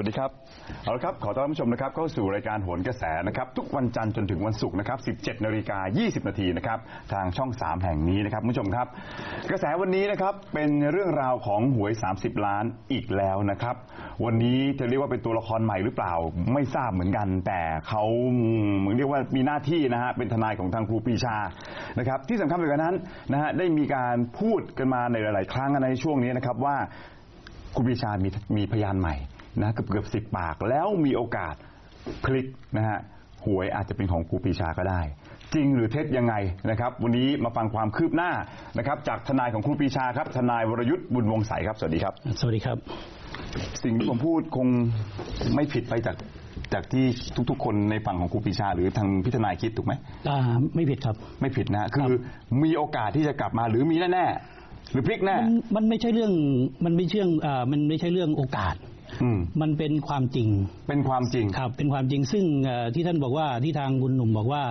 วัสดีครับเอาละครับขอต้อนรับผู้ชมนะครับเข้าสู่รายการโหนกระแสนะครับทุกวันจันทร์จนถึงวันศุกร์นะครับ 17นาฬิกา20นาทีนะครับทางช่อง 3 แห่งนี้นะครับผู้ชมครับ กระแสวันนี้นะครับเป็นเรื่องราวของหวย 30 ล้านอีกแล้วนะครับ วันนี้จะเรียกว่าเป็นตัวละครใหม่หรือเปล่าไม่ทราบเหมือนกัน แต่เขาเหมือนเรียกว่ามีหน้าที่นะฮะเป็นทนายของทางครูปีชานะครับที่สำคัญไปกว่านั้นนะฮะได้มีการพูดกันมาในหลาย ๆ ครั้งในช่วงนี้นะครับว่าครูปีชามีมีพยานใหม่ นะเกือบเกือบสิบปากแล้วมีโอกาสพลิกนะฮะหวยอาจจะเป็นของครูปรีชาก็ได้ จริงหรือเท็จยังไงนะครับ วันนี้มาฟังความคืบหน้านะครับ จากทนายของครูปรีชาครับ ทนายวรยุทธ์บุญวงศ์ใสครับสวัสดีครับ สวัสดีครับ สิ่งที่ผมพูดคงไม่ผิดไปจากจากที่ทุกๆ คนในฝั่งของครูปรีชา หรือทางพิทนายคิดถูกไหมอ่าไม่ผิดครับ ไม่ผิดนะคือมีโอกาสที่จะกลับมาหรือมีแน่ๆหรือพลิกแน่มันมันไม่ใช่เรื่องมันไม่เชื่องอ่ามันไม่ใช่เรื่องโอกาสอื มมันเป็นความจริง เป็นความจริงครับ เป็นความจริงซึ่งเอ่อที่ท่านบอกว่าที่ทางคุณหนุ่มบอกว่า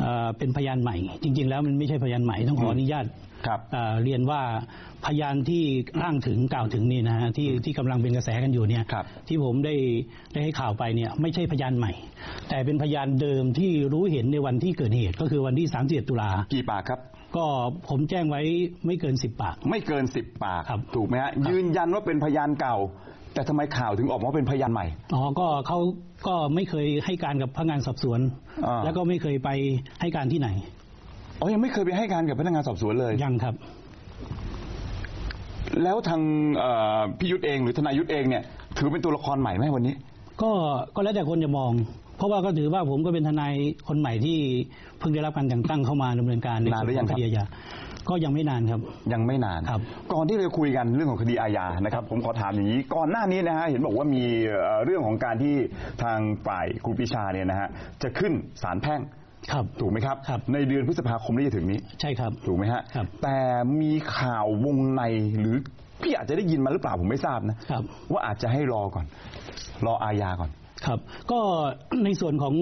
เอ่อเป็นพยานใหม่ จริง ๆ แล้วมันไม่ใช่พยานใหม่ต้องขออนุญาตครับเอ่อเรียนว่าพยานที่อ้างถึงกล่าวถึงนี่นะฮะที่ที่กำลังเป็นกระแสกันอยู่เนี่ยครับที่ผมได้ได้ให้ข่าวไปเนี่ยไม่ใช่พยานใหม่ แต่เป็นพยานเดิมที่รู้เห็นในวันที่เกิดเหตุ ก็คือวันที่31ตุลากี่ปากครับ ก็ผมแจ้งไว้ไม่เกินสิบปาก ไม่เกินสิบปากครับถูกไหมฮะครับยืนยันว่าเป็นพยานเก่า แต่ทำไมข่าวถึงออกมาว่าเป็นพยานใหม่อ๋อก็เขาก็ไม่เคยให้การกับพนักงานสอบสวนอ่าแล้วก็ไม่เคยไปให้การที่ไหนอ๋อยังไม่เคยไปให้การกับพนักงานสอบสวนเลยยังครับ แล้วทางเอ่อพี่ยุทธเองหรือทนายยุทธเองเนี่ย ถือเป็นตัวละครใหม่ไหมวันนี้ ก็ก็แล้วแต่คนจะมอง เพราะว่าก็ถือว่าผมก็เป็นทนายคนใหม่ที่เพิ่งได้รับการแต่งตั้งเข้ามาดำเนินการในนานส่หวนรือยัของงคครับดีอาญา ก็ยังไม่นานครับ ยังไม่นานครับ ก่อนที่เราจะคุยกันเรื่องของคดีอาญานะครับผมขอถามอย่างนี้ก่อนหน้านี้นะฮะเห็นบอกว่ามีเอ่อเรื่องของการที่ทางฝ่ายครูปรีชาเนี่ยนะฮะจะขึ้นศาลแพ่งครับถูกไหมครับ ครับ ในเดือนพฤษภาคมที่จะถึงนี้ ใช่ครับ ถูกไหมฮะ ครับแต่มีข่าววงในหรือพี่อาจจะได้ยินมาหรือเปล่าผมไม่ทราบนะครับ ว่าอาจจะให้รอก่อน รออาญาก่อน ครับ ก็ ในส่วนของ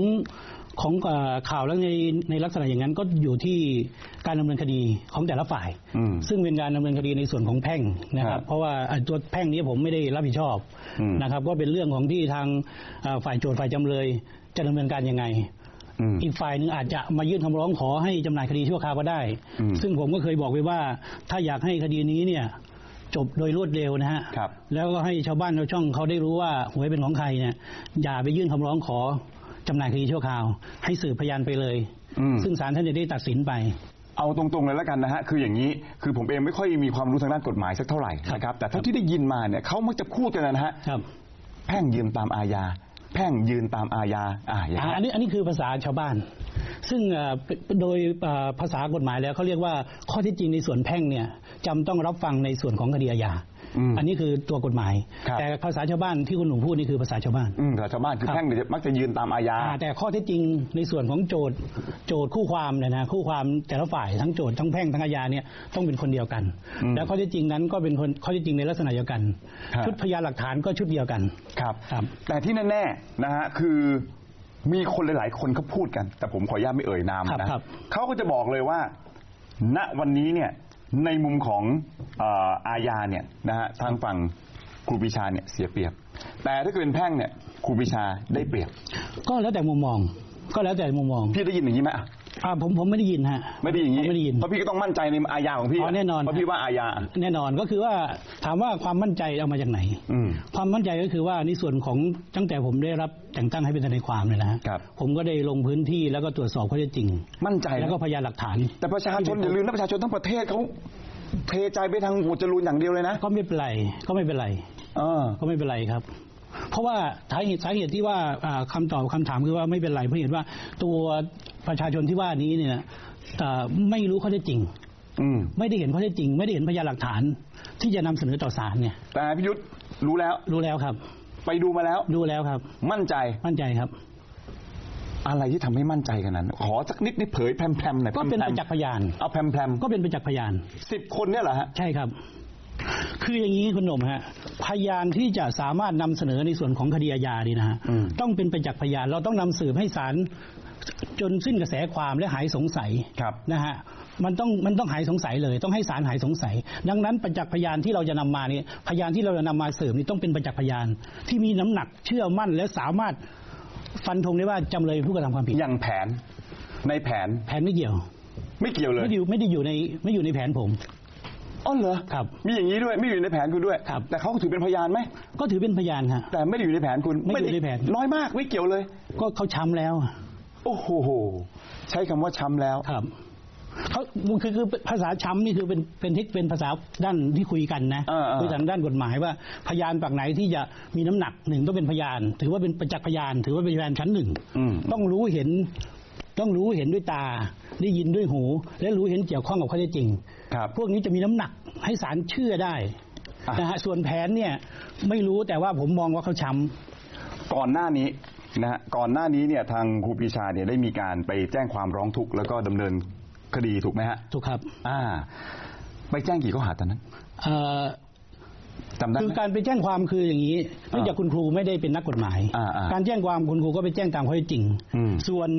ของเอ่อข่าวแล้วในในลักษณะอย่างนั้นก็อยู่ที่การดำเนินคดีของแต่ละฝ่ายอืมซึ่งเป็นการดำเนินคดีในส่วนของแพ่งนะคครัรับบเพราะว่าอะตัวแพ่งนี้ผมไม่ได้รับผิดชอบอืมนะครับก็เป็นเรื่องของที่ทางเอ่อฝ่ายโจทย์ฝ่ายจำเลยจะดำเนินการยังไงอืมอีกฝ่ายหนึ่งอาจจะมายื่นคำร้องขอให้จำหน่ายคดีชั่วคราวก็ได้อืมซึ่งผมก็เคยบอกไปว่า ถ้าอยากให้คดีนี้เนี่ย จบโดยรวดเร็วนะฮะครับแล้วก็ให้ชาวบ้านชาวช่องเขาได้รู้ว่าหวยเป็นของใครเนี่ยอย่าไปยื่นคำร้องขอ จำหน่ายคดีชั่วคราว ให้สืบพยานไปเลย อืม ซึ่งศาลท่านจะได้ตัดสินไป เอาตรงๆเลยแล้วกันนะฮะคืออย่างนี้คือผมเองไม่ค่อยมีความรู้ทางด้านกฎหมายสักเท่าไหร่นะครับแต่เท่าที่ได้ยินมาเนี่ยเขามักจะพูดกันนะฮะครับ แพ่งยืนตามอาญาแพ่งยืนตามอาญาอ่าอย่างอ่านี้อันนี้อันนี้คือภาษาชาวบ้าน ซึ่งเอ่อเป็นโดยเอ่อภาษากฎหมายแล้วเขาเรียกว่าข้อเที่จริงในส่วนแพ่งเนี่ยจำต้องรับฟังในส่วนของคดีอาญา อืมอันนี้คือตัวกฎหมายครับแต่ภาษาชาวบ้านที่คุณหนุ่มพูดนี่คือภาษาชาวบ้านอืมแต่ชาวบ้านคือครับแพ่งเนี่ยมักจะยืนตามอาญาอ่าแต่ข้อเท็จจริงในส่วนของโจทย์โจทย์คู่ความเนี่ยนะคู่ความแต่ละฝ่ายทั้งโจทย์ทั้งแพ่งทั้งอาญาเนี่ยต้องเป็นคนเดียวกันอืมแล้วข้อเท็จจริงนั้นก็เป็นคนข้อเท็จจริงในลักษณะเดียวกันครับชุดพยานหลักฐานก็ชุดเดียวกันครับครับแต่ที่แน่ๆนะฮะคือมีคนหลาย ๆ คนเขาพูดกัน แต่ผมขออนุญาตไม่เอ่ยนามครับนะครับเขาก็จะบอกเลยว่า ณวันนี้เนี่ย ในมุมของเอ่ออาญาเนี่ยนะฮะทางฝั่งครูปรีชาเนี่ยเสียเปรียบ แต่ถ้าเกิดเป็นแพ่งเนี่ยครูปรีชาได้เปรียบ ก็แล้วแต่มุมมอง ก็แล้วแต่มุมมอง พี่ได้ยินอย่างนี้ไหม อะอ่าผมผมไม่ได้ยินฮะ ไม่ได้อย่างนี้ผมไม่ได้ยิน เพราะพี่ก็ต้องมั่นใจในอาญาของพี่อ๋อแน่นอนเพราะพี่ว่าอาญา แน่นอนก็คือว่าถามว่าความมั่นใจเอามาจากไหน อืม ความมั่นใจก็คือว่าในส่วนของตั้งแต่ผมได้รับแต่งตั้งให้เป็นทนายความเนี่ยนะฮะครับ ผมก็ได้ลงพื้นที่แล้วก็ตรวจสอบข้อเท็จจริง มั่นใจนะแล้วก็พยานหลักฐาน แต่ประชาชนอย่าลืมนะประชาชนทั้งประเทศเขาเทใจไปทางหมวดจรูนอย่างเดียวเลยนะก็ไม่เป็นไรก็ไม่เป็นไร เออ ก็ไม่เป็นไรครับ เพราะว่าสาเหตุสาเหตุที่ว่าอ่าคำตอบคำถามคือว่าไม่เป็นไรเพราะเห็นว่า ตัวประชาชนที่ว่านี้เนี่ยอ่าไม่รู้ข้อเท็จจริงอืมไม่ได้เห็นข้อเท็จจริง ไม่ได้เห็นพยานหลักฐาน ที่จะนำเสนอต่อศาลเนี่ย แต่พิยุทธ์รู้แล้ว รู้แล้วครับ ไปดูมาแล้วรู้แล้วครับ มั่นใจมั่นใจครับ อะไรที่ทำให้มั่นใจกันนั้นขอสักนิดนี่เผยแพรมๆหน่อยก็เป็นแพปรมระๆจักษ์พยานเอาแพรมก็เป็นประจักษ์พยานๆสิบคนเนี่ยเหรอฮะใช่ครับ คืออย่างนี้คุณหนุ่มฮะ พยานที่จะสามารถนำเสนอในส่วนของคดีอาญานี่นะฮะอืมต้องเป็นประจักษ์พยานเราต้องนำสืบให้ศาลจนสิ้นกระแสความและหายสงสัยครับนะฮะมันต้องมันต้องหายสงสัยเลย ต้องให้ศาลหายสงสัย ดังนั้นประจักษ์พยานที่เราจะนำมานี่พยานที่เราจะนำมาสืบนี่ต้องเป็นประจักษ์พยาน ที่มีน้ำหนักเชื่อมั่นและสามารถฟันธงได้ว่าจำเลยเป็นผู้กระทำความผิดอย่างแผนในแผนแผนไม่เกี่ยว ไม่เกี่ยวเลยไม่ได้อยู่ไม่ได้อยู่ในไม่อยู่ในแผนผม อ๋อเหรอครับ มีอย่างนี้ด้วยไม่อยู่ในแผนคุณด้วย ครับ แต่เขาก็ถือเป็นพยานไหม ก็ถือเป็นพยานฮะ แต่ไม่ได้อยู่ในแผนคุณไม่อยู่ในแผน น้อยมากไม่เกี่ยวเลย ก็เขาช้ำแล้ว โอ้โห ใช้คำว่าช้ำแล้ว ครับเขาคือคือภาษาช้ำนี่คือเป็นเป็นเทคเป็นภาษาด้านที่คุยกันนะอ่าๆคุยทางด้านกฎหมายว่าพยานปากไหนที่จะมีน้ำหนักหนึ่งต้องเป็นพยาน ถือว่าเป็นประจักษ์พยาน ถือว่าเป็นพยานชั้นหนึ่งอืมต้องรู้เห็น ต้องรู้เห็นด้วยตา ได้ยินด้วยหู และรู้เห็นเกี่ยวข้องกับข้อเท็จจริงครับ พวกนี้จะมีน้ำหนักให้ศาลเชื่อได้อะนะฮะส่วนแผนเนี่ยไม่รู้แต่ว่าผมมองว่าเขาช้ำก่อนหน้านี้นะฮะก่อนหน้านี้เนี่ยทางครูปรีชาเนี่ยได้มีการไปแจ้งความร้องทุกข์แล้วก็ดำเนินคดีถูกไหมฮะถูกครับ อ่า ไปแจ้งกี่ข้อหาตอนนั้น เอ่อ จำได้คือไหมการไปแจ้งความคืออย่างนี้เนื่องจากคุณครูไม่ได้เป็นนักกฎหมาย อ่าอ่าการแจ้งความคุณครูก็ไปแจ้งตามข้อเท็จจริง อืม ส่วน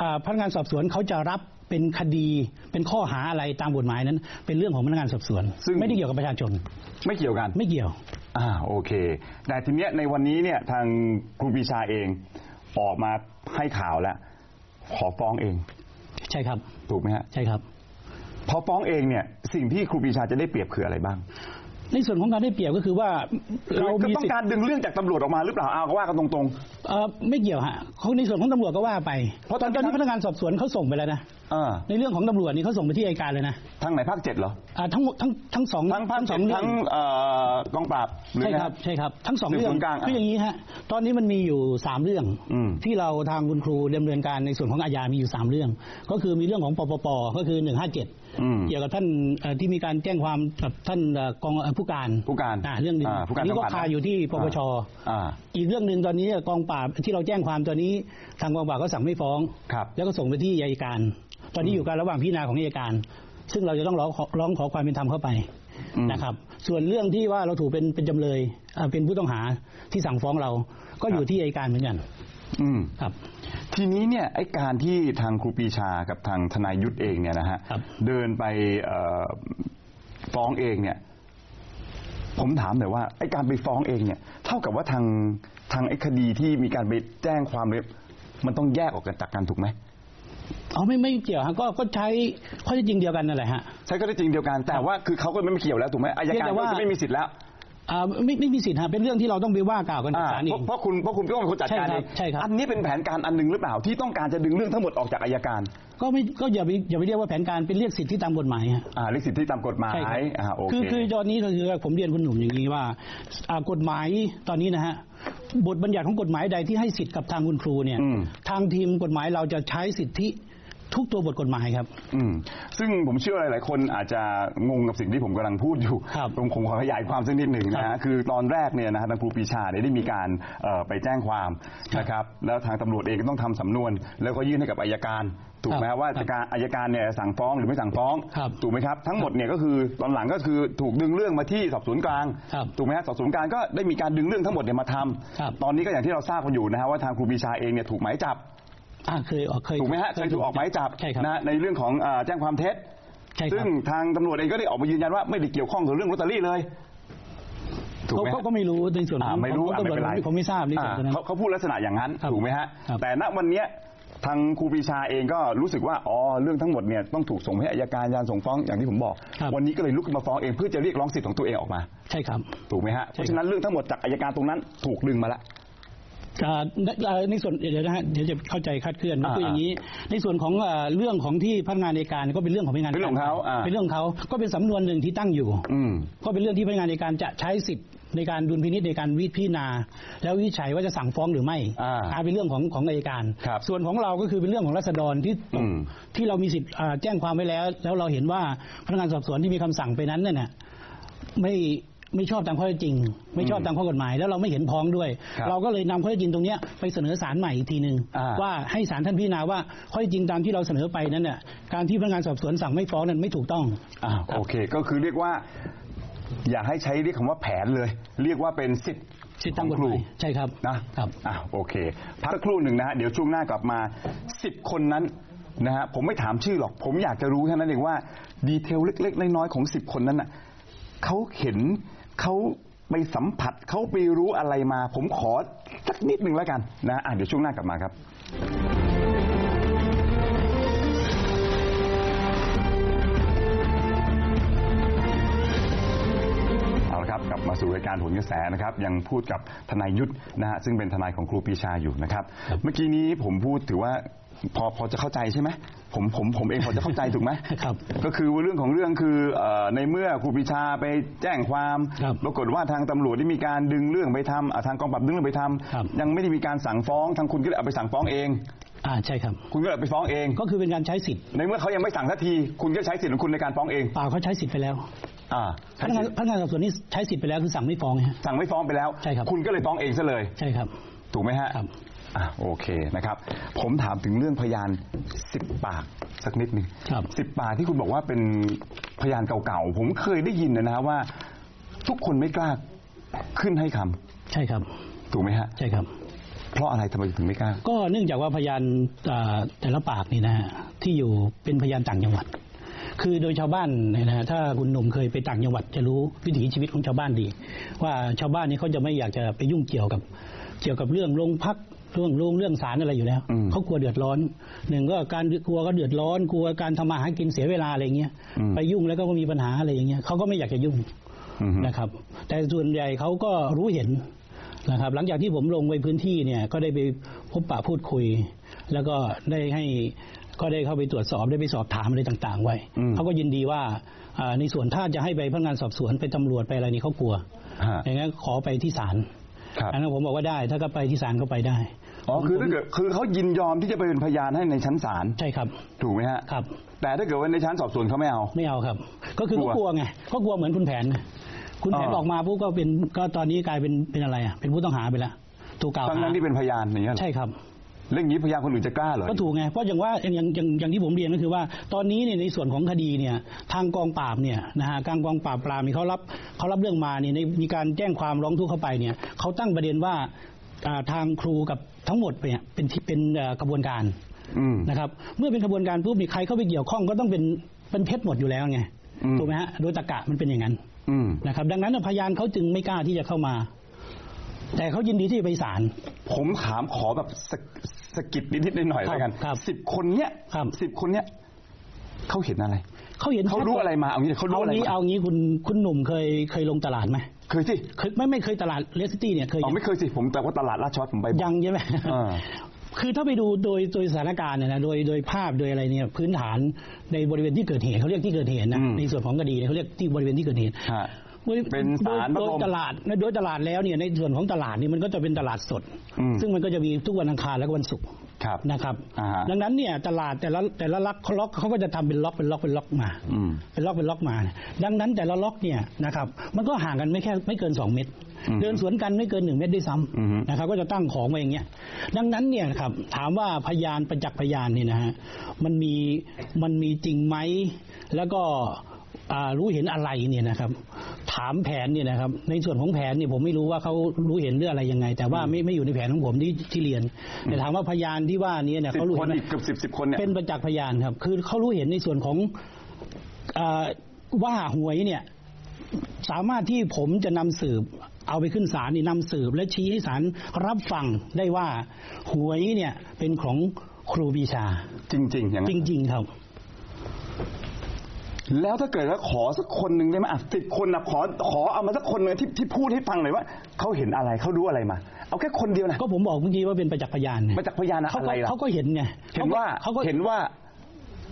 อ่าพนักงานสอบสวนเขาจะรับเป็นคดี เป็นข้อหาอะไรตามกฎหมายนั้น เป็นเรื่องของพนักงานสอบสวน ซึ่ง ไม่ได้เกี่ยวกับประชาชน ไม่เกี่ยวกัน ไม่เกี่ยว อ่าโอเค แต่ทีเนี้ยในวันนี้เนี่ยทางครูปรีชาเองออกมาให้ข่าวแล้วขอฟ้องเองใช่ครับ ถูกไหมฮะใช่ครับ พอฟ้องเองเนี่ยสิ่งที่ครูปรีชาจะได้เปรียบคืออะไรบ้าง ในส่วนของการได้เปรียบก็คือว่าเราเราก็มีต้องสิทธิ์การดึงเรื่องจากตำรวจออกมาหรือเปล่าเอาก็ว่ากันตรง เอ่อไม่เกี่ยวฮะเขาในส่วนของตำรวจก็ว่าไปเพราะตอนตอน ตอนนี้พนักงานสอบสวนเขาส่งไปแล้วนะๆอ่าในเรื่องของตำรวจนี่เขาส่งไปที่อัยการเลยนะทางไหนภาคเจ็ดเหรออ่าทั้งหมดทั้งทั้งสองทั้งภาคสเจ็อดงเรื่อทั้งงเอ่อกองปราบหรือใช่ไง ครับใช่ครับทั้งสองสืบเรื่อสงวนกลางอะคืออย่างนี้ฮะตอนนี้มันมีอยู่สามเรื่องอืม ที่เราทางคุณครูดำเนินการในส่วนของอาญามีอยู่สามเรื่อง ก็คือมีเรื่องของปปปก็คือหนึ่งห้าเจ็ดอืม เกี่ยวกับท่านเอ่อที่มีการแจ้งความกับท่านเอ่อกองเอ่อผู้การผู้การอ่าเรื่องหนึ่งอ่าผู้การอันนี้ก็จังหวัดคาอยู่ที่ปปชอ่าอีกเรื่องหนึ่งตอนนี้กองปราบที่เราแจ้งความตอนนี้ทางกองปราบก็สั่งไม่ฟ้องครับแล้วก็ส่งไปที่อัยการ ตอนนี้อยู่การระหว่างพิจารณาของอัยการ ซึ่งเราจะต้องร้องขอร้องขอความเป็นธรรมเข้าไปอืมนะครับ ส่วนเรื่องที่ว่าเราถูกเป็นเป็นจำเลยอ่าเป็นผู้ต้องหาที่สั่งฟ้องเราก็อยู่ที่อัยการเหมือนกัน อืมครับ ทีนี้เนี่ยไอ้การที่ทางครูปรีชากับทางทนายยุทธเองเนี่ยนะฮะครับเดินไปเอ่อฟ้องเองเนี่ย ผมถามหน่อยว่าไอ้การไปฟ้องเองเนี่ย เท่ากับว่าทางทางไอ้คดีที่มีการไปแจ้งความเนี่ยมันต้องแยกออกจากกันถูกไหมอ๋อไม่ไม่เกี่ยวฮะก็ก็ใช้ข้อเท็จจริงเดียวกันนั่นแหละฮะใช่ก็ได้จริงเดียวกันแต่ว่าคือเขาก็ไม่เกี่ยวแล้วถูกไหมอายเพียการงแต่ก็ว่าจะไม่มีสิทธิ์แล้ว อ่าไม่ไม่มีสิทธิ์ฮะเป็นเรื่องที่เราต้องไปว่ากล่าวกันกับอ่าศาลเอเพราะงเพราะคุณเพราะคุณก็เป็นคนจัดการใช่คเอรับงใช่ครับอันนี้เป็นแผนการอันหนึ่งหรือเปล่าที่ต้องการจะดึงเรื่องทั้งหมดออกจากอายการ ก็ไม่ก็อย่าไปอย่าไปเรียกว่าแผนการเป็นเรียกสิทธิตามกฎหมายฮะอ่าลิสิทธิตามกฎหมายใช่ครับอ่าโอเคคือคือตอนนี้ก็คือผมเรียนคุณหนุ่มอย่างนี้ว่าอ่ากฎหมายตอนนี้นะฮะบทบัญญัติของกฎหมายใดที่ให้สิทธิ์กับทางคุณครูเนี่ยอืมทางทีมกฎหมายเราจะใช้สิทธิ ทุกตัวบทกฎหมายครับ อืมซึ่งผมเชื่อว่าหลายๆคนอาจจะงงกับสิ่งที่ผมกำลังพูดอยู่ครับผมคงขอขยายความสักนิดหนึ่งนะครัฮะบคือตอนแรกเนี่ยนะฮะทางครูปรีชาเนี่ยได้มีการเอ่อไปแจ้งความครับนะครับ แล้วทางตำรวจเองก็ต้องทำสำนวน แล้วก็ยื่นให้กับอายการ ถูกไหมครับว่าครับการอายการเนี่ยสั่งฟ้องหรือไม่สั่งฟ้องครับถูกไหมครับทั้งหมดเนี่ยก็คือตอนหลังก็คือถูกดึงเรื่องมาที่สอบสวนกลางครับ ถูกไหมฮะสอบสวนกลางก็ได้มีการดึงเรื่องทั้งหมดเนี่ยมาทำ ครับ ตอนนี้ก็อย่างที่เราทราบกันอยู่นะฮะว่าทางครูปรีชาเองเนี่ยถูกหมายจับ อ่าเคยออกเคยถูกไหมฮะเคยถูกออกหมายจับใช่ครับ นะในเรื่องของเอ่อแจ้งความเท็จ ใช่คซึ่รังบทางตำรวจเองก็ได้ออกมายืนยันว่าไม่ได้เกี่ยวข้องกับเรื่องลอตเตอรี่เลย ถูกเขาไหมเขาฮะก็ไม่รู้ในส่วนขอ่าองไม่รู้ของอะตำรไม่วจเป็นไรผมไม่ทราบในส่วนอ่าตรงนั้น เขาเขาพูดลักษณะอย่างนั้นครับถูกไหมฮะครับแต่ณวันเนี้ยทางครูปรีชาเองก็รู้สึกว่าอ๋อเรื่องทั้งหมดเนี่ยต้องถูกส่งให้อายการยานส่งฟ้องอย่างที่ผมบอก ครับ วันนี้ก็เลยลุกขึ้นมาฟ้องเองเพื่อจะเรียกร้องสิทธิ์ของตัวเองออกมา ใช่ครับ ถูกไหมฮะเพใช่ราะครับฉะนั้นเรื่องทั้งหมดจากอายการตรงนั้นถูกดึงมาแล้วอ่า ในอ่าในส่วนเดี๋ยวนะฮะเดี๋ยวจะเข้าใจคลาดเคลื่อนก็คืออ่าอย่างนี้ ในส่วนของอ่าเรื่องของที่พนักงานในการก็เป็นเรื่องของพนักงานเป็นเรื่องของเขาอ่าเป็นเรื่องของเขาก็เป็นสำนวนหนึ่งที่ตั้งอยู่อืมก็เป็นเรื่องที่พนักงานในการจะใช้สิทธิ์ในการดุลพินิจในการวิพิจารณา แล้ววินิจฉัยว่าจะสั่งฟ้องหรือไม่อ่าอ่าเป็นเรื่องของของอัยการครับส่วนของเราก็คือเป็นเรื่องของรัษฎรที่ตอืกมที่เรามีสิทธิ์อ่าแจ้งความไว้แล้ว แล้วเราเห็นว่าพนักงานสอบสวนที่มีคำสั่งไปนั้นเนี่ยไม่ ไม่ชอบตามข้อเท็จจริง ไม่ชอบตามข้อกฎหมาย แล้วเราไม่เห็นพ้องด้วยครับเราก็เลยนำข้อเท็จจริงตรงเนี้ยไปเสนอศาลใหม่อีกทีหนึ่งอ่าว่าให้ศาลท่านพิจารณาว่าข้อเท็จจริงตามที่เราเสนอไปนั้นเนี่ยการที่พนักงานสอบสวนสั่งไม่ฟ้องนั้นไม่ถูกต้องอ่าโอเค ก็คือเรียกว่า อย่าให้ใช้เรียกคำว่าแผนเลย เรียกว่าเป็นสิทธิ์สิทธิขตาอมงกฎคหรูมายใช่ครับนะครับอะโอเค พักสักครู่หนึ่งนะฮะเดี๋ยวช่วงหน้ากลับมา10คนนั้นนะฮะผมไม่ถามชื่อหรอก ผมอยากจะรู้แค่นั้นเองว่า ดีเทลเล็ก ๆ น้อยๆของ10คนนั้นน่ะเขาเห็น เขาไปสัมผัสเขาไปรู้อะไรมา ผมขอสักนิดหนึ่งแล้วกันนะอะเดี๋ยวช่วงหน้ากลับมาครับเอาละครับกลับมาสู่รายการผลกระแสนะครับยังพูดกับทนายยุทธนะฮะซึ่งเป็นทนายของครูปรีชาอยู่นะครับ เมื่อกี้นี้ผมพูดถือว่า พอพอจะเข้าใจใช่ไหมผมผมผมเองพอจะเข้าใจถูกไหมครับ ก็คือว่าเรื่องของเรื่องคือเอ่อในเมื่อครูปรีชาไปแจ้งความครับปรากฏว่าทางตำรวจได้มีการดึงเรื่องไปทำอะทางกองปราบดึงเรื่องไปทำครับ ยังไม่ได้มีการสั่งฟ้องทางคุณก็เลยเอาไปสั่งฟ้องเอง อ่าใช่ครับ คุณก็เลยเอาไปฟ้องเอง ก็คือเป็นการใช้สิทธิ์ในเมื่อเขายังไม่สั่งสักที คุณก็ใช้สิทธิ์ของคุณในการฟ้องเอง เปล่าเขาใช้สิทธิ์ไปแล้วอ่าพนักงานพนักงานสอบสวนนี่ใช้สิทธิ์ไปแล้วคือสั่งไม่ฟ้องฮะ สั่งไม่ฟ้องไปแล้วใช่ครับคุณก็เลยฟ้องเองซะเลย ใช่ครับ ถูกไหมฮะครับ อะโอเคนะครับ ผมถามถึงเรื่องพยานสิบปากสักนิดหนึ่งครับ สิบปากที่คุณบอกว่าเป็นพยานเก่าๆ ผมเคยได้ยินนะนะว่า ทุกคนไม่กล้าขึ้นให้คำใช่ครับ ถูกไหมฮะ ใช่ครับ เพราะอะไรทำไมถึงไม่กล้า ก็เนื่องจากว่าพยานเอ่อแต่ละปากนี่นะฮะที่อยู่เป็นพยานต่างจังหวัด คือโดยชาวบ้านเนี่ยนะฮะถ้าคุณหนุ่มเคยไปต่างจังหวัดจะรู้วิถีชีวิตของชาวบ้านดี ว่าชาวบ้านนี่เขาจะไม่อยากจะไปยุ่งเกี่ยวกับ เกี่ยวกับเรื่องโรงพัก เรื่องโรงเรื่องศาลอะไรอยู่แล้วอืมเขากลัวเดือดร้อนหนึ่งก็การกลัวก็เดือดร้อนกลัวการทำมาหากินเสียเวลาอะไรเงี้ยอืมไปยุ่งแล้วก็มีปัญหาอะไรอย่างเงี้ยเขาก็ไม่อยากจะยุ่งอือฮึนะครับ แต่ส่วนใหญ่เขาก็รู้เห็นนะครับ หลังจากที่ผมลงไปพื้นที่เนี่ย ก็ได้ไปพบปะพูดคุย แล้วก็ได้ให้ก็ได้เข้าไปตรวจสอบได้ไปสอบถามอะไรต่าง ๆ ไว้อืมเขาก็ยินดีว่าอ่าในส่วนถ้าจะให้ไปพนักงานสอบสวนไปตำรวจไปอะไรนี่เขากลัวฮะอย่างนั้นขอไปที่ศาลครับ อันนั้นผมบอกว่าได้ ถ้าก็ไปที่ศาลก็ไปได้อ๋อคือถ้าเกิดคือเขายินยอมที่จะไปเป็นพยานให้ในชั้นศาลใช่ครับ ถูกไหมฮะครับ แต่ถ้าเกิดว่าในชั้นสอบสวนเขาไม่เอาไม่เอาครับ ก็คือกลัวเขากลัวไงเขากลัวเหมือนคุณแผนไงคุณแผนอ่าออกมาปุ๊บก็เป็นก็ตอนนี้กลายเป็นเป็นอะไรอะเป็นผู้ต้องหาไปแล้วถูกกล่าวทั้งหานั้นที่เป็นพยานอย่างเงี้ยเหรอใช่ครับ เรื่องนี้พยานคนอื่นจะกล้าเหรอ ก็ถูกไง เพราะอย่างว่าอย่างอย่างอย่างอย่างที่ผมเรียนก็คือว่า ตอนนี้เนี่ยในส่วนของคดีเนี่ยทางกองปราบเนี่ยนะฮะการกองปราบปรามนี่เขารับเขารับเรื่องมาเนี่ยในมีการแจ้งความร้องทุกข์เข้าไปเนี่ยเขาตั้งประเด็นว่าอ่าทางครูกับทั้งหมดเนี่ยเป็นที่เป็นเอ่อกระบวนการอืม นะครับ เมื่อเป็นกระบวนการปุ๊บมีใครเข้าไปเกี่ยวข้องก็ต้องเป็นเป็นเท็จหมดอยู่แล้วไงอืม ถูกไหมฮะโดยตรรกะมันเป็นอย่างนั้นอืม นะครับ ดังนั้นพยานเขาจึงไม่กล้าที่จะเข้ามา แต่เขายินดีที่จะไปศาล ผมถามขอแบบส กสกิดนิดๆหน่อยๆครับแล้วกันครับ สิบคนเนี้ยครับสิบคนเนี้ยเขาเห็นอะไร เขาเห็นเขารู้อะไรมาเอางี้เขารู้เอาอะไรงี้มาเอางี้คุณคุณหนุ่มเคยเคยลงตลาดไหมเคยสิเคยไม่ไม่เคยตลาดเลสตี้เนี่ยเคยเอาไม่เคยสิผมแต่ว่าตลาดลาดช็อตผมไปบ่อยยังใช่ไหมอ่าคือถ้าไปดูโดยโดยสถานการณ์เนี่ยนะโดยโดยภาพโดยอะไรเนี่ยพื้นฐานในบริเวณที่เกิดเหตุเขาเรียกที่เกิดเหตุนะอืมในส่วนของคดีเนี่ยเขาเรียกที่บริเวณที่เกิดเหตุ ฮะโดย เป็นสารโดยพระพรหมโดยตลาดโดยตลาดแล้วเนี่ยในส่วนของตลาดนี่มันก็จะเป็นตลาดสดอืมซึ่งมันก็จะมีทุกวันอังคารและก็วันศุกร์ครับนะครับอ่าฮะดังนั้นเนี่ยตลาดแต่ละแต่ละล็อกล็อกเขาก็จะทำเป็นล็อกเป็นล็อกเป็นล็อกมาอืมเป็นล็อกเป็นล็อกมา ดังนั้นแต่ละล็อกเนี่ยนะครับมันก็ห่างกันไม่แค่ไม่เกิน 2 เมตรอืมเดินสวนกันไม่เกิน1เมตรด้วยซ้อือฮึำนะครับ ก็จะตั้งของไว้อย่างเงี้ยดังนั้นเนี่ยนะครับถามว่าพยานประจักษ์พยานเนี่ยนะฮะมันมีมันมีจริงไหมแล้วก็อ่า รู้เห็นอะไรเนี่ยนะครับ ถามแผนเนี่ยนะครับ ในส่วนของแผนเนี่ยผมไม่รู้ว่าเขารู้เห็นเรื่องอะไรยังไง แต่ว่าไม่ไม่อยู่ในแผนของผมที่ที่เรียน แต่ถามว่าพยานที่ว่านี้เนี่ยสิบเขารู้คเห็นนไหมอีกเกือบสิบสิบคนเนี่ยเป็นประจักษ์พยานครับ คือเขารู้เห็นในส่วนของเออว่าหวยเนี่ย สามารถที่ผมจะนำสืบ เอาไปขึ้นศาลนี่นำสืบ และชี้ให้ศาลรับฟังได้ว่าหวยเนี่ยเป็นของครูปีชา จริง ๆ อย่างจนั้นริง ๆ ครับ แล้วถ้าเกิดว่าขอสักคนหนึ่งได้ไหมอะสิบคนนะขอขอเอามาสักคนหนึ่งที่ที่พูดให้ฟังหน่อยว่าเขาเห็นอะไรเขารู้อะไรมา เอาแค่คนเดียวนะก็ผมบอกเมื่อกี้ว่าเป็นประจักษ์พยานไงประจักษ์พยานนะเขาอะไรก็ล่ะเขาก็เห็นไงเห็นว่าเขาก็เห็นว่า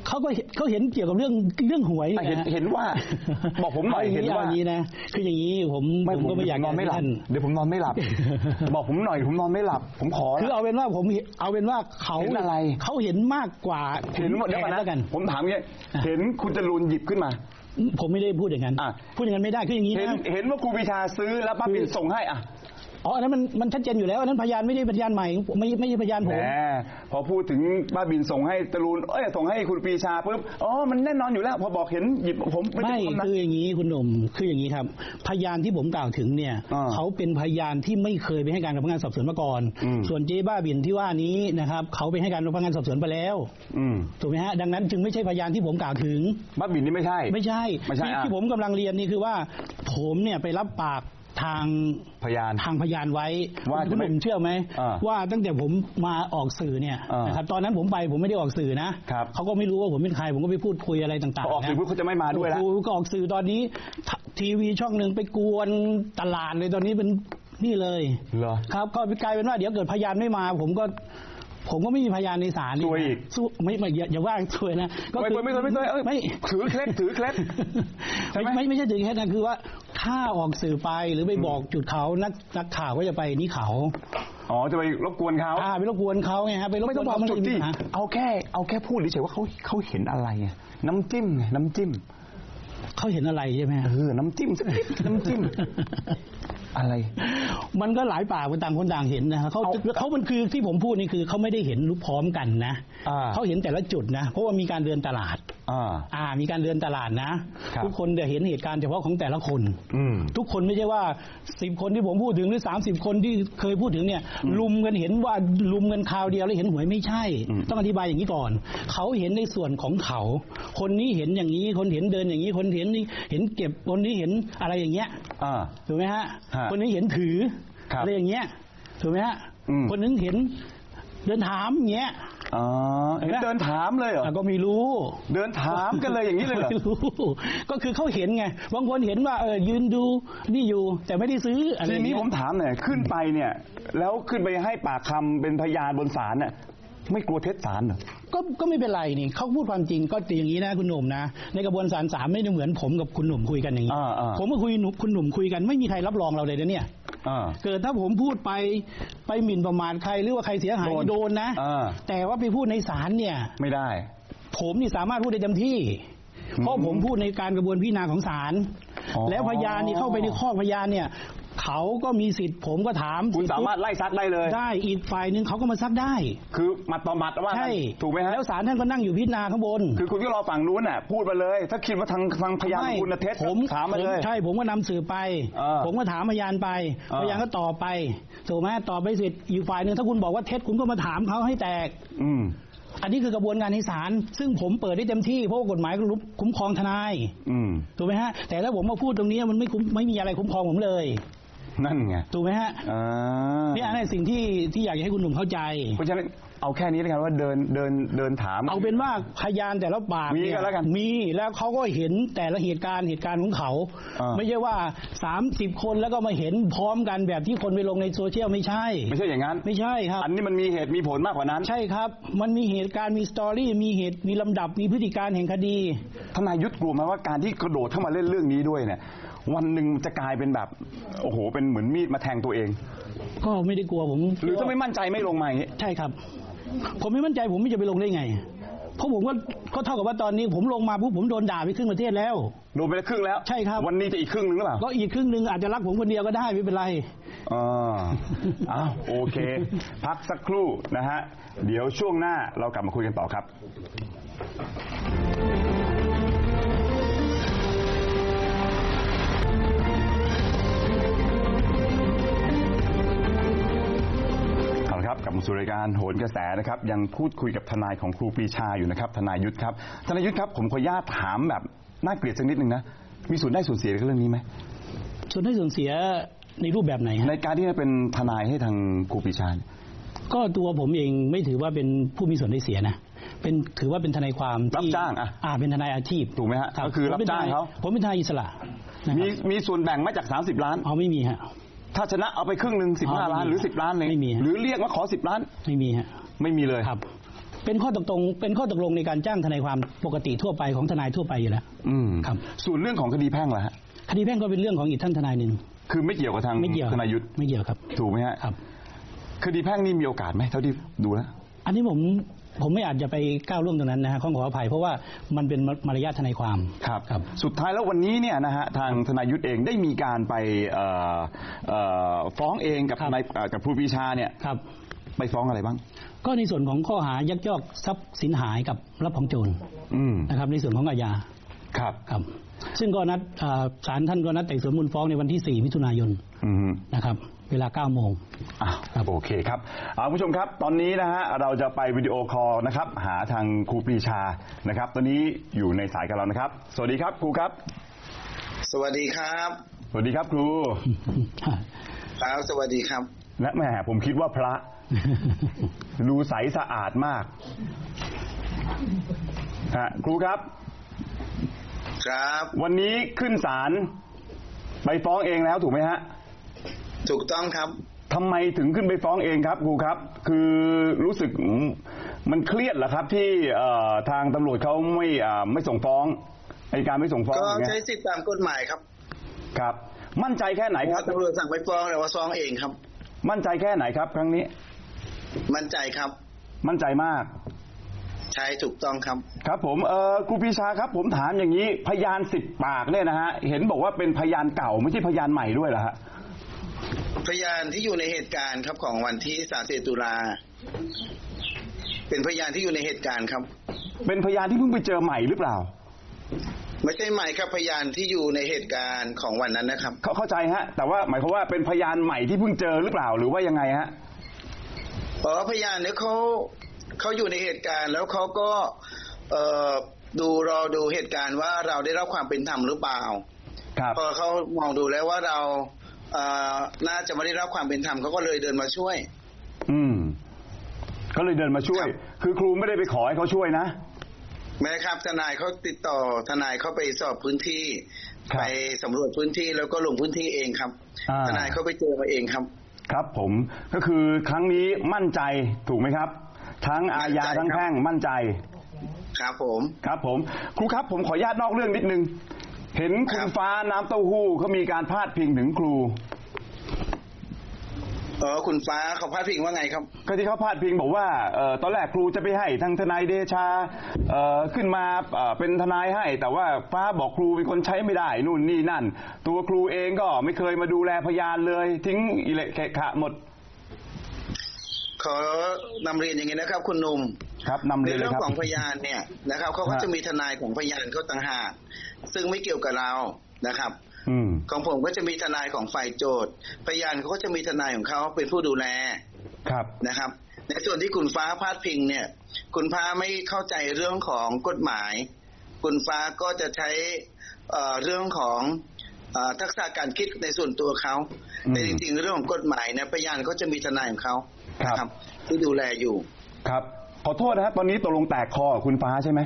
เขาก็เห็นเขาเห็นเกี่ยวกับเรื่องเรื่องหวยอะเห็นนะเห็นว่า บอกผมหน่อยเาางเห็นว่าออย่างนี้นะคืออย่างนี้ผมไม่ผมก็ไม่อยากนอนไม่หลับให้ท่านเดี๋ยวผมนอนไม่หลับ บอกผมหน่อยผมนอนไม่หลับ ผมขอคือเอาเป็นว่าผมเอาเป็นว่าเขาเห็นอะไรเขาเห็นมากกว่าเห็นว่าเดี๋ยวก่อนแผนะแล้วกัน ผมถามอย่างนี้อะเห็นคุณจรูนหยิบขึ้นมาผมไม่ได้พูดอย่างนั้นอะพูดอย่างนั้นไม่ได้คืออย่างนี้เห็นนะเห็นว่าครูปีชาซื้อแล้วป้าคือปิ่นส่งให้อะ อ๋ออันนั้นมันมันชัดเจนอยู่แล้วอันนั้นพยานไม่ได้พยานใหม่ไม่ไม่ใช่พยานผแหมมพอพูดถึงบ้าบินส่งให้จรูนเอ้ยส่งให้คุณปรีชาปุ๊บอ๋อมันแน่นอนอยู่แล้ว พอบอกเห็นหยิบผมไม่ไม่ใช่ความนะคืออย่างนี้คุณหนุ่มคืออย่างนี้ครับ พยานที่ผมกล่าวถึงเนี่ยอ่าเขาเป็นพยานที่ไม่เคยไปให้การกับพนักงานสอบสวนมาก่อนอืมส่วนเจ๊บ้าบินที่ว่านี้นะครับเขาไปให้การกับพนักงานสอบสวนไปแล้วอืมถูกไหมฮะดังนั้นจึงไม่ใช่พยานที่ผมกล่าวถึงบ้าบินนี่ไม่ใช่ ไม่ใช่ไม่ใช่ที่อะที่ผมกำลังเรียนนี่คือว่า ผมเนี่ยไปรับปาก ทางพยานทางพยานไว้ว่าคุณหนุ่มเชื่อไหมอ่าว่าตั้งแต่ผมมาออกสื่อเนี่ยอ่านนะครับตอนนั้นผมไปผมไม่ได้ออกสื่อนะครับเขาก็ไม่รู้ว่าผมเป็นใครผมก็ไปพูดคุยอะไรต่างพอออกๆสื่อนะปุ๊บเขาจะไม่มาด้วยแล้วโอ้โหก็ออกสื่อตอนนี้ททีวีช่องหนึ่งไปกวนตลาดเลยตอนนี้เป็นนี่เลยเหรอครับก็กลายเป็นว่าเดี๋ยวเกิดพยานไม่มา ผมก็ ผมก็ไม่มีพยานในศาลซวยอีกสู้ไม่ไม่อย่าอย่าว่าซวยนะก็ไม่คือเคยไม่เคยไม่เคยเอ้ยไม่ถือเคล็ดถือเคล็ดใช่ไหมไม่ไม่ไม่ใช่ถือแค่นั้นคือว่าถ้าออกสื่อไปหรือไปบอกจุดเขานักนักข่าวก็จะไปนี่เขาอ๋อจะไปรบกวนเขาอ่าไปรบกวนเขาไงฮะไปรบไม่กต้วอนงบอกเขาจุดที่ฮะเอาแค่ เอาแค่พูดเฉยๆว่าเขาเขาเห็นอะไรไงน้ำจิ้มไงน้ำจิ้มเขาเห็นอะไรใช่ไหมฮะเออน้ำจิ้มสักนิดน้ำจิ้ม อะไร มันก็หลายปากเป็นต่างคนต่างเห็นนะเขาเอาเขามันคือที่ผมพูดนี่คือเขาไม่ได้เห็นรู้พร้อมกันนะอ่าเขาเห็นแต่ละจุดนะเพราะว่ามีการเดินตลาดอ่าอ่า มีการเดินตลาดนะครับทุกคนจะเห็นเหตุการณ์เฉพาะของแต่ละคนอืมทุกคนไม่ใช่ว่าสิบคนที่ผมพูดถึงหรือสามสิบคนที่เคยพูดถึงเนี่ย ลุมกันเห็นว่าลุมกันคราวเดียวแล้วเห็นหวยไม่ใช่อืมต้องอธิบายอย่างนี้ก่อน เขาเห็นในส่วนของเขา คนนี้เห็นอย่างนี้ คนเห็นเดินอย่างนี้ คนเห็นนี่เห็นเก็บคนนี้เห็นอะไรอย่างเงี้ยอ่าถูกไหมฮะฮะ คนนี้เห็นถือครับอะไรอย่างเงี้ยถูกไหมฮะอืมคนนึงเห็นเดินถามอย่างเงี้ย อ๋อเห็นไหมเดินถามเลยเหรออะก็ไม่รู้ เดินถามกันเลยอย่างนี้เลยเหรอไม่รู้ ก็คือเขาเห็นไงบางคนเห็นว่าเออยืนดูนี่อยู่ แต่ไม่ได้ซื้ออะไรทีอย่างนี้เงี้ยผมถามหน่อยขึ้นไปเนี่ย แล้วขึ้นไปให้ปากคำเป็นพยานบนศาลเนี่ยไม่กลัวเท็จศาลเหรอ ก็ก็ไม่เป็นไรนี่เขาพูดความจริงก็อย่างนี้นะคุณหนุ่มนะในกระบวนการศาลไม่ได้เหมือนผมกับคุณหนุ่มคุยกันอย่างนี้อ่าอ่าผมกับคุยหนุ่มคุณหนุ่มคุยกันไม่มีใครรับรองเราเลยนะเนี่ยอ่า เกิดถ้าผมพูดไปไปหมิ่นประมาทใครหรือว่าใครเสียหายโดนโดนนะอ่าแต่ว่าไปพูดในศาลเนี่ย ไม่ได้ ผมนี่สามารถพูดได้เต็มที่ เพราะผมพูดในการกระบวนพิจารณาของศาลอ๋อแล้วพยานนี่เข้าไปในข้อพยานเนี่ย เขาก็มีสิทธิ์ผมก็ถามคุณสามารถไล่ซักได้เลย ได้อีกฝ่ายหนึ่งเขาก็มาซักได้ คือหมัดต่อหมัดว่างั้นใช่ถูกไหมฮะแล้วศาลท่านก็นั่งอยู่พิจารณาข้างบน คือคุณก็รอฝั่งนู้นน่ะพูดมาเลย ถ้าคิดว่าทางทางพยานของคุณน่ะเท็จผมถามมาเลยผใช่ผมก็นำสื่อไปเออผมก็ถามพยานไปเออพยานก็ตอบไปถูกไหมตอบไปเสร็จอีกฝ่ายหนึ่งถ้าคุณบอกว่าเท็จคุณก็มาถามเขาให้แตก อืมอันนี้คือกระบวนการในศาลซึ่งผมเปิดได้เต็มที่เพราะว่ากฎหมายคุ้มครองทนายอืมถูกไหมฮะแต่ถ้าผมมาพูดตรงนี้มันไม่คุ้มไม่มีอะไรคุ้มครองผมเลย นั่นไงถูกไหมฮะอ่านี่อันนี้สิ่งที่ที่อยากจะให้คุณหนุ่มเข้าใจ เพราะฉะนั้นเอาแค่นี้แล้วกันว่าเดินเดินเดินถาม เอาเป็นว่าพยานแต่ละปากมีเยกันแล้วกัน มีแล้วเขาก็เห็นแต่ละเหตุการณ์เหตุการณ์ของเขา อ่า ไม่ใช่ว่า30คนแล้วก็มาเห็นพร้อมกันแบบที่คนไปลงในโซเชียลไม่ใช่ ไม่ใช่อย่างนั้น ไม่ใช่ครับ อันนี้มันมีเหตุมีผลมากกว่านั้น ใช่ครับ มันมีเหตุการณ์มีสตอรี่มีเหตุมีลำดับมีพฤติการแห่งคดี ทนายยุทธกลัวไหมว่าการที่กระโดดเข้ามาเล่นเรื่องนี้ด้วยเนี่ย วันหนึ่งจะกลายเป็นแบบ โอ้โห เป็นเหมือนมีดมาแทงตัวเอง ก็ไม่ได้กลัวผมหรือถ้าไม่มั่นใจไม่ลงมาอย่างนี้ใช่ครับ ผมไม่มั่นใจผมไม่จะไปลงได้ไง เพราะผมก็ก็เท่ากับว่าตอนนี้ผมลงมาปุ๊บผมโดนด่าไปครึ่งประเทศแล้ว โดนไปแล้วครึ่งแล้วใช่ครับ วันนี้จะอีกครึ่งหนึ่งหรือเปล่าก็อีกครึ่งหนึ่งอาจจะรักผมคนเดียวก็ได้ไม่เป็นไรอ่าอ้าวโอเค พักสักครู่นะฮะเดี๋ยวช่วงหน้าเรากลับมาคุยกันต่อครับ ครับกลับมาสู่รายการโหนกระแสนะครับ ยังพูดคุยกับทนายของครูปรีชาอยู่นะครับ ทนายยุทธครับทนายยุทธครับผมขออนุญาตถามแบบน่าเกลียดสักนิดนึงนะมีส่วนได้ส่วนเสียกับเรื่องนี้ไหมส่วนได้ส่วนเสียในรูปแบบไหนฮะในการที่จะเป็นทนายให้ทางครูปรีชาเนี่ยก็ตัวผมเองไม่ถือว่าเป็นผู้มีส่วนได้เสียนะเป็นถือว่าเป็นทนายความที่รับจ้างอะอ่าเป็นทนายอาชีพถูกไหมฮะรับก็คือรับจ้างเขาผมเป็นทนายอิสระนะคมีรับมีส่วนแบ่งมาจาก 30 ล้านเอาไม่มีฮะ ถ้าชนะเอาไปครึ่งหนึ่งสิบอ๋ห้าอไม่มีล้านหรือสิบล้านเลยไม่มีฮะ หรือเรียกว่าขอสิบล้าน ไม่มีฮะ ไม่มีเลยครับ เป็นข้อตกลงเป็นข้อตกลงในการจ้างทนายความปกติทั่วไปของทนายทั่วไปอยู่แล้ว อืมครับ ส่วนเรื่องของคดีแพ่งล่ะฮะคดีแพ่งก็เป็นเรื่องของอีกท่านทนายหนึ่งคือไม่เกี่ยวกับทางไม่เกี่ยวทนายยุทธไม่เกี่ยวครับถูกไหมฮะครับ คดีแพ่งนี่มีโอกาสไหมเท่าที่ดูแล้ว อันนี้ผม ผมไม่อาจจะไปก้าวล่วงตรงนั้นนะฮะขอขออภัยเพราะว่ามันเป็นมารยาททนายความครับครับ สุดท้ายแล้ววันนี้เนี่ยนะฮะทางทนายยุทธเองได้มีการไปเอ่อเอ่อฟ้องเองกับครับทนายเอ่อกับครูปรีชาเนี่ยครับ ไปฟ้องอะไรบ้าง ก็ในส่วนของข้อหายักยอกทรัพย์สินหายกับรับของโจรอืมนะครับ ในส่วนของอาญาครับ ครับ ซึ่งก็นัดอ่าศาลท่านก็นัดไต่สวนมูลฟ้องในวันที่ 4 มิถุนายนอืม นะครับ เวลา9โมง อะครับโอเคครับเอาคุณผู้ชมครับ ตอนนี้นะฮะเราจะไปวิดีโอคอลนะครับ หาทางครูปรีชานะครับ ตอนนี้อยู่ในสายกับเรานะครับ สวัสดีครับครูครับ สวัสดีครับ สวัสดีครับครูครับสวัสดีครับ และแหมผมคิดว่าพระดูใสสะอาดมากฮะครูครับ ครับ วันนี้ขึ้นศาลไปฟ้องเองแล้วถูกไหมฮะ ถูกต้องครับทำไมถึงขึ้นไปฟ้องเองครับครูครับ คือรู้สึกอืมมันเครียดเหรอครับที่เอ่อทางตำรวจเขาไม่อ่าไม่ส่งฟ้องอัยการไม่ส่งฟ้องก็อย่างเงี้ใช้ยสิทธิตามกฎหมายครับ ครับ มั่นใจแค่ไหนครับตำรวจสั่งไปฟ้องแต่ว่าฟ้องเองครับ มั่นใจแค่ไหนครับ ครั้งนี้ มั่นใจครับ มั่นใจมากใช่ถูกต้องครับ ครับผมเออครูปรีชาครับ ผมถามอย่างนี้ พยานสิบปากเนี่ยนะฮะเห็นบอกว่าเป็นพยานเก่าไม่ใช่พยานใหม่ด้วยเหรอฮะ พยานที่อยู่ในเหตุการณ์ครับของวันที่31ตุลาเป็นพยานที่อยู่ในเหตุการณ์ครับ เป็นพยานที่เพิ่งไปเจอใหม่หรือเปล่า ไม่ใช่ใหม่ครับพยานที่อยู่ในเหตุการณ์ของวันนั้นนะครับ เขาเข้าใจฮะ แต่ว่าหมายความว่าเป็นพยานใหม่ที่เพิ่งเจอหรือเปล่าหรือว่ายังไงฮะเพราะว่าพยานเนี่ยเขาเขาอยู่ในเหตุการณ์ แล้วเขาก็เอ่อดูรอดูเหตุการณ์ว่าเราได้รับความเป็นธรรมหรือเปล่าครับพอเขามองดูแล้วว่าเราเอ่อ น่าจะไม่ได้รับความเป็นธรรมเขาก็เลยเดินมาช่วย อืมก็เลยเดินมาช่วยครับคือครูไม่ได้ไปขอให้เขาช่วยนะแม้ครับทนายเขาติดต่อทนายเขาไปสอบพื้นที่ครับไปสำรวจพื้นที่แล้วก็ลงพื้นที่เองครับอ่าทนายเขาไปเจอมาเองครับ ครับผมก็คือครั้งนี้มั่นใจถูกไหมครับ ทั้งอาญามั่นใจทั้งครับแพ่งมั่นใจ ครับผม ครับผม ครูครับผมขออนุญาตนอกเรื่องนิดนึง เห็นคุคณรับฟ้าน้ำเต้าหู้เขามีการพาดพิงถึงครูเออคุณฟ้าเขาพาดพิงว่าไงครับ ก็ที่เขาพาดพิงบอกว่าเอ่อตอนแรกครูจะไปให้ทางทนายเดชาเอ่อขึ้นมาเอ่อเป็นทนายให้ แต่ว่าฟ้าบอกครูเป็นคนใช้ไม่ได้นู่นนี่นั่น ตัวครูเองก็ไม่เคยมาดูแลพยานเลย ทิ้งอิเละแขะขะหมด ขอนำเรียนอย่างนี้นะครับ คุณหนุ่ม ครับนำในเรียนเลเรื่ยองครับ ของพยานเนี่ยนะครับเขาก็ฮะ จะมีทนายของพยานเขาต่างหากซึ่งไม่เกี่ยวกับเรานะครับ อืม ของผมก็จะมีทนายของฝ่ายโจทย์ พยานเขาก็จะมีทนายของเขาเป็นผู้ดูแลครับ นะครับ ในส่วนที่คุณฟ้าพาดพิงเนี่ย คุณฟ้าไม่เข้าใจเรื่องของกฎหมาย คุณฟ้าก็จะใช้เอ่อเรื่องของเอ่อทักษะการคิดในส่วนตัวเขาอืมแต่จริงๆเรื่องของกฎหมายเนี่ยพยานเขาจะมีทนายของเขาครับ นะที่ดูแลอยู่ ครับ ขอโทษนะครับตอนนี้ตกลงแตกคอกับคุณฟ้าใช่ไหม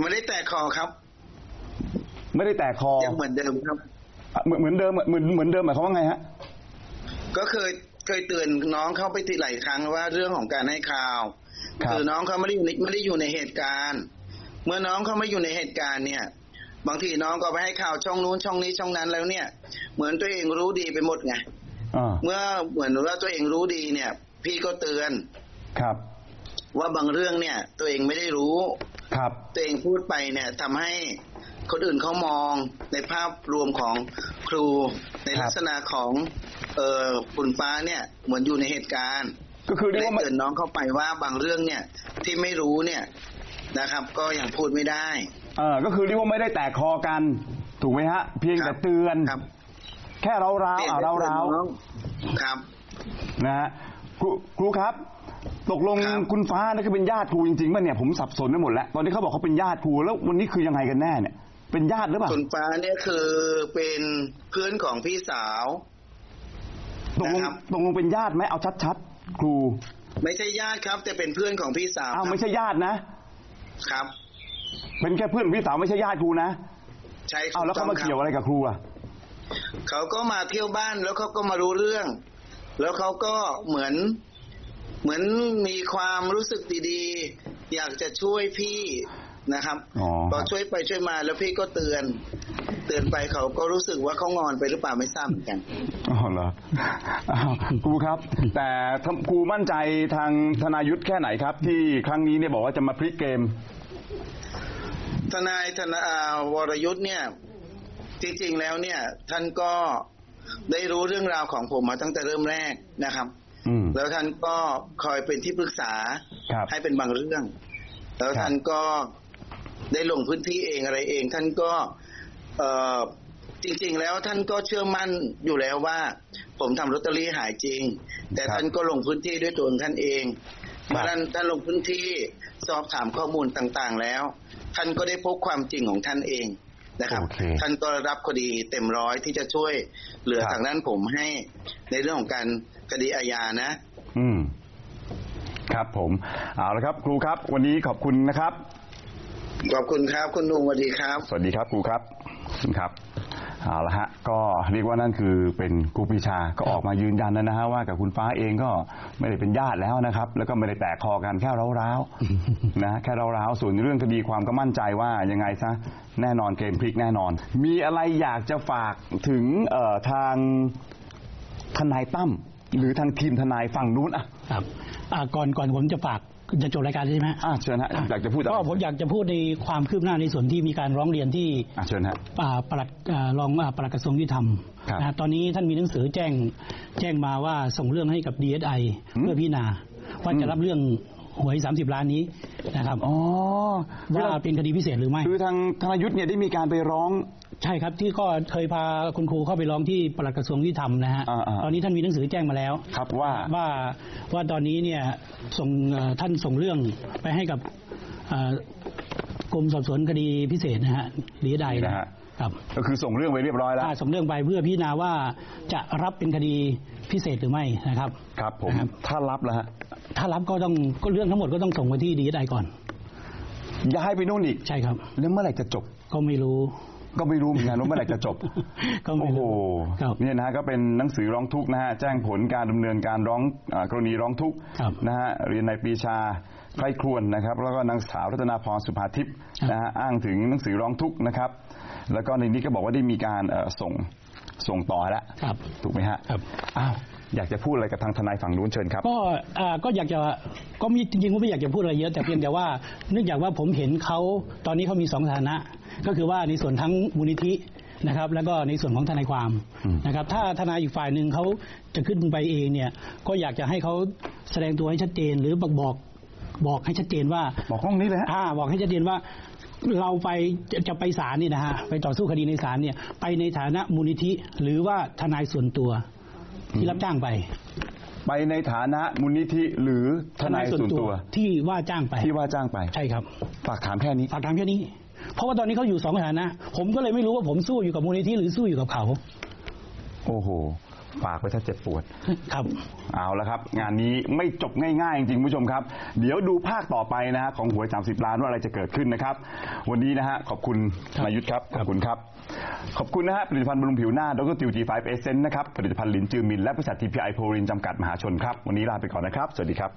ไม่ได้แตกคอครับ ไม่ได้แตกคอยังเหมือนเดิมครับอะเหมือนเหมือนเดิมเหมือนเหมือนเดิมหมายความว่าไงฮะ ก็เคยเคยเตือนน้องเขาไปทีหลายครั้งว่าเรื่องของการให้ข่าวครับอน้องเขาไม่ได้อยู่ในไม่ได้อยู่ในเหตุการณ์ เมื่อน้องเขาไม่อยู่ในเหตุการณ์เนี่ย บางทีน้องก็ไปให้ข่าวช่องนู้นช่องนี้ช่องนั้นแล้วเนี่ย เหมือนตัวเองรู้ดีไปหมดไงอ่าเมื่อเหมือนว่าตัวเองรู้ดีเนี่ย พี่ก็เตือนครับ ว่าบางเรื่องเนี่ย ตัวเองไม่ได้รู้ ครับ ตัวเองพูดไปเนี่ยทำให้คนอื่นเขามองในภาพรวมของครูในลักษณะของเอ่อคุณฟ้าเนี่ย เหมือนอยู่ในเหตุการณ์ก็คือเรียกได้ว่าไม่เตือนน้องเข้าไปว่าบางเรื่องเนี่ย ที่ไม่รู้เนี่ยนะครับ ก็ยังพูดไม่ได้ เออก็คือเรียกว่าไม่ได้แตกคอกัน ถูกไหมฮะ เพียงแต่เตือนครับ แค่เราร้าวเตือนอ่าเราร้าวน้องครับนะฮะ ครูครูครับ ตกลงครับ คุณฟ้านี่ก็เป็นญาติครูจริงๆป่ะเนี่ยผมสับสนไปหมดแล้วตอนนี้เขาบอกเขาเป็นญาติครูแล้ววันนี้คือยังไงกันแน่เนี่ย เป็นญาติหรือเปล่าคุณฟ้าเนี่ยคือเป็นเพื่อนของพี่สาว ตกลงนะครับ ตกลงเป็นญาติไหมเอาชัดๆ ครูไม่ใช่ญาติครับ แต่เป็นเพื่อนของพี่สาวอ้าวครับไม่ใช่ญาตินะ ครับ เป็นแค่เพื่อนของพี่สาวไม่ใช่ญาติครูนะใช่อ้าวแล้วเขามาถูต้งครับเกี่ยวอะไรกับครูอะ เขาก็มาเที่ยวบ้านแล้วเขาก็มารู้เรื่อง แล้วเขาก็เหมือนเหมือนมีความรู้สึกดีๆ อยากจะช่วยพี่นะครับอ๋อพอช่วยไปช่วยมาแล้วพี่ก็เตือน เตือนไปเขาก็รู้สึกว่าเขางอนไปหรือเปล่าไม่ทราบเหมือนกันอ๋อเหรออ้าวครูครับ แต่ครูมั่นใจทางธนายุทธแค่ไหนครับ ที่ครั้งนี้เนี่ยบอกว่าจะมาพลิกเกม ทนายธนาอ่าวรยุทธ์เนี่ย จริงๆแล้วเนี่ย ท่านก็ ได้รู้เรื่องราวของผมมาตั้งแต่เริ่มแรกนะครับอืมแล้วท่านก็คอยเป็นที่ปรึกษาครับให้เป็นบางเรื่อง แล้วครับท่านก็ได้ลงพื้นที่เองอะไรเอง ท่านก็เอ่อจริง ๆ แล้วท่านก็เชื่อมั่นอยู่แล้วว่า ผมทำลอตเตอรี่หายจริง แต่ท่านก็ลงพื้นที่ด้วยตัวของท่านเองเมื่อท่านท่านลงพื้นที่สอบถามข้อมูลต่างๆ แล้ว ท่านก็ได้พบความจริงของท่านเอง นะครับโอเคท่านก็รับคดีเต็มร้อยที่จะช่วยเหลือครับทางด้านผมให้ในเรื่องของการคดีอาญานะ อืม ครับผมเอาละครับ ครูครับ วันนี้ขอบคุณนะครับ ขอบคุณครับ คุณลุงสวัสดีครับ สวัสดีครับครูครับครับ เอาละฮะก็เรียกว่านั่นคือเป็นครูปรีชาก็ออกมายืนยันแล้วนะฮะว่ากับคุณฟ้าเองก็ไม่ได้เป็นญาติแล้วนะครับ แล้วก็ไม่ได้แตกคอกันแค่ร้าวๆนะแค่ร้าวๆส่วนเรื่องคดีความก็มั่นใจว่ายังไงซะแน่นอนเกมพลิกแน่นอน มีอะไรอยากจะฝากถึงเอ่อทางทนายตั้มหรือทางทีมทนายฝั่งนู้นอะ ครับอ่าก่อนก่อนผมจะฝาก จะจบรายการใช่ไหมฮะอะเชิญฮะอยากจะพูดอะไรก็ผมอยากจะพูดในความคืบหน้าในส่วนที่มีการร้องเรียนที่อะเชิญฮะ อ่าปลัดอ่ารองอ่าปลัดกระทรวงยุติธรรมครับนะฮะตอนนี้ท่านมีหนังสือแจ้งแจ้งมาว่าส่งเรื่องให้กับ DSI อืม เพื่อพิจารณาว่าจะรับเรื่องหวย 30 ล้านนี้นะครับอ๋อว่าเป็นคดีพิเศษหรือไม่ คือทางธนยุทธ์เนี่ยได้มีการไปร้อง ใช่ครับที่ก็เคยพาคุณครูเข้าไปร้องที่ปลัดกระทรวงยุติธรรมนะฮะอ่าๆ ตอนนี้ท่านมีหนังสือแจ้งมาแล้ว ครับว่า ว่าว่าตอนนี้เนี่ยส่งเอ่อท่านส่งเรื่องไปให้กับเอ่อกรมสอบสวนคดีพิเศษนะฮะดีไดนะฮะ ครับก็คือส่งเรื่องไปเรียบร้อยแล้ว ถ้าส่งเรื่องไปเพื่อพิจารณาว่าจะรับเป็นคดีพิเศษหรือไม่นะครับ ครับผม นะครับ ถ้ารับแล้วฮะ ถ้ารับก็ต้องก็เรื่องทั้งหมดก็ต้องส่งไปที่ดีไดก่อน ย้ายไปนู่นอีก ใช่ครับ แล้วเมื่อไหร่จะจบ ก็ไม่รู้ ก็ไม่รู้เหมือนกันว่าเมื่อไหร่จะจบก็ไม่โอ้โหรู้ครับเนี่ยนะฮะก็เป็นหนังสือร้องทุกข์นะฮะแจ้งผลการดำเนินการร้องอากรณีร้องทุกข์ครับนะฮะเรียนในปรีชาใครครวญนะครับ แล้วก็นางสาวรัตนาพรสุภาทิพย์นะฮะอ้างถึงหนังสือร้องทุกข์นะครับ แล้วก็ในนี้ก็บอกว่าได้มีการเอ่อส่ง ส่งต่อแล้วครับถูกไหมฮะครับ อ้าวอยากจะพูดอะไรกับทางทนายฝั่งนู้นเชิญครับ ก็อ่าก็อยากจะก็มีจริงๆก็ไม่อยากจะพูดอะไรเยอะแต่เพียงแต่ว่าเนื่องจากว่าผมเห็นเขาตอนนี้เขามีสองฐานะ ก็คือว่าในส่วนทั้งมูลนิธินะครับ แล้วก็ในส่วนของทนายความอืมนะครับ ถ้าทนายอีกฝ่ายหนึ่งเขาจะขึ้นไปเองเนี่ย ก็อยากจะให้เขาแสดงตัวให้ชัดเจน หรือบอกบอกบอกให้ชัดเจนว่า บอกห้องนี้เลยฮะ อ่าบอกให้ชัดเจนว่า เราไปจะจะไปศาลนี่นะฮะไปต่อสู้คดีในศาลเนี่ย ไปในฐานะมูลนิธิ หรือว่าทนายส่วนตัวที่รับจ้างไป ไปในฐานะมูลนิธิหรือทนายส่วนตัว ที่ว่าจ้างไปที่ว่าจ้างไป ใช่ครับ ฝากถามแค่นี้ฝากถามแค่นี้ เพราะว่าตอนนี้เขาอยู่สองฐานะ ผมก็เลยไม่รู้ว่าผมสู้อยู่กับมูลนิธิหรือสู้อยู่กับเขา โอ้โห ฝากไปถ้าเจ็บปวด ครับ เอาละครับ งานนี้ไม่จบง่ายๆ จริงๆคุณผู้ชมครับ เดี๋ยวดูภาคต่อไปนะฮะของหวย 30 ล้านว่าอะไรจะเกิดขึ้นนะครับ วันนี้นะฮะขอบคุณครับนายุทธครับขอบคุณครับ ขอบคุณนะฮะผลิตภัณฑ์บำรุงผิวหน้าดรติวจีไฟเอเซนนะครับผลิตภัณฑ์ลินจือมินและบริษัททีพีไอโพลินจำกัดมหาชนครับ วันนี้ลาไปก่อนนะครับ สวัสดีครับ